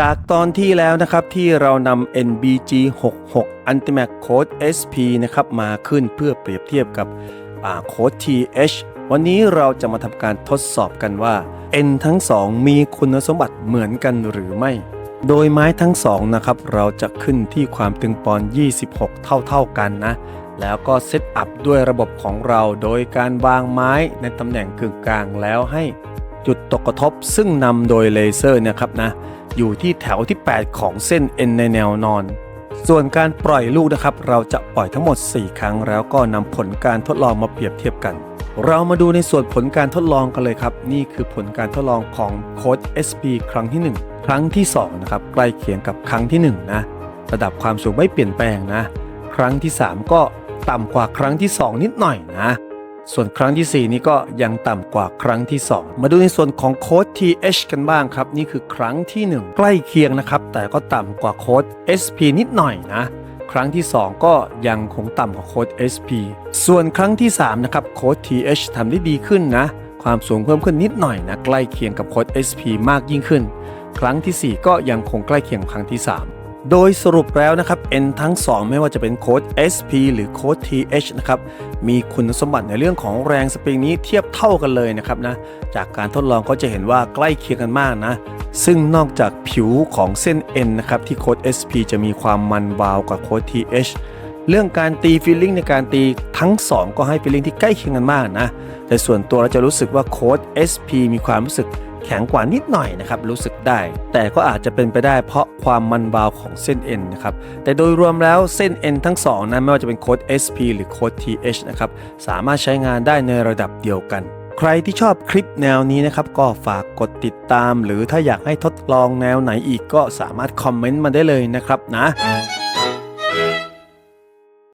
จากตอนที่แล้วนะครับที่เรานำ NBG 66 Ultimate Code SP นะครับมาขึ้นเพื่อเปรียบเทียบกับโค้ด TH วันนี้เราจะมาทำการทดสอบกันว่า N ทั้ง 2 มีคุณสมบัติเหมือนกันหรือไม่ โดยไม้ทั้งสองนะครับ เราจะขึ้นที่ความตึงปอนด์26 เท่า ๆ กันนะ แล้วก็เซตอัพด้วยระบบของเราโดยการวางไม้ในตำแหน่งกึ่งกลางแล้วให้ จุดตกกระทบซึ่งนำโดยเลเซอร์นะครับนะอยู่ที่แถวที่ 8 ของเส้น N ในแนวนอน ส่วนการปล่อยลูกนะครับ เราจะปล่อยทั้งหมด 4 ครั้งแล้วก็นำผลการทดลองมาเปรียบเทียบกัน เรามาดูในส่วนผลการทดลองกันเลยครับ นี่คือผลการทดลองของโค้ด SP ครั้งที่ 1 ครั้งที่2นะครับใกล้เคียงกับครั้งที่ 1 นะ ระดับความสูงไม่เปลี่ยนแปลงนะ ครั้งที่ 3 ก็ต่ำกว่าครั้งที่ 2 นิดหน่อยนะ ส่วนครั้งที่ 4 นี้ก็ยังต่ำกว่าครั้งที่ 2 มาดูในส่วนของโค้ด TH กันบ้างครับ นี่คือครั้งที่ 1 ใกล้เคียงนะครับ แต่ก็ต่ำกว่าโค้ด SP นิดหน่อยนะ ครั้งที่ 2 ก็ยังคงต่ำกว่าโค้ด SP ส่วนครั้งที่ 3 นะครับโค้ด TH ทำได้ดีขึ้นนะ ความสูงเพิ่มขึ้นนิดหน่อยนะ ใกล้เคียงกับโค้ด SP มากยิ่งขึ้น ครั้งทีสี่4 ก็ยังคงใกล้เคียงครั้งที่ 3 โดยสรุปแล้วนะครับ N ทั้ง 2 ไม่ว่าจะเป็นโค้ด SP หรือโค้ด TH นะครับ มีคุณสมบัติในเรื่องของแรงสปริงนี้เทียบเท่ากันเลยนะครับนะ จากการทดลองก็จะเห็นว่าใกล้เคียงกันมากนะ ซึ่งนอกจากผิวของเส้น N นะครับ ที่โค้ด SP จะมีความมันวาวกว่าโค้ด TH เรื่องการตีฟีลลิ่งในการตีทั้ง 2 ก็ให้ฟีลลิ่งที่ใกล้เคียงกันมากนะ แต่ส่วนตัวเราจะรู้สึกว่าโค้ด SP มีความรู้สึก แข็งกว่านิดหน่อยนะครับรู้สึกได้ แต่ก็อาจจะเป็นไปได้เพราะความมันวาวของเส้น N นนะครับแต่โดยรวมแล้วเส้น N ทั้ง2นั้นไม่ว่าจะเป็นโค้ด SP หรือโค้ด TH นะครับสามารถใช้งานได้ในระดับเดียวกันใครที่ชอบคลิปแนวนี้นะครับ ก็ฝากกดติดตาม หรือถ้าอยากให้ทดลองแนวไหนอีกก็สามารถคอมเมนต์มาได้เลยนะครับนะ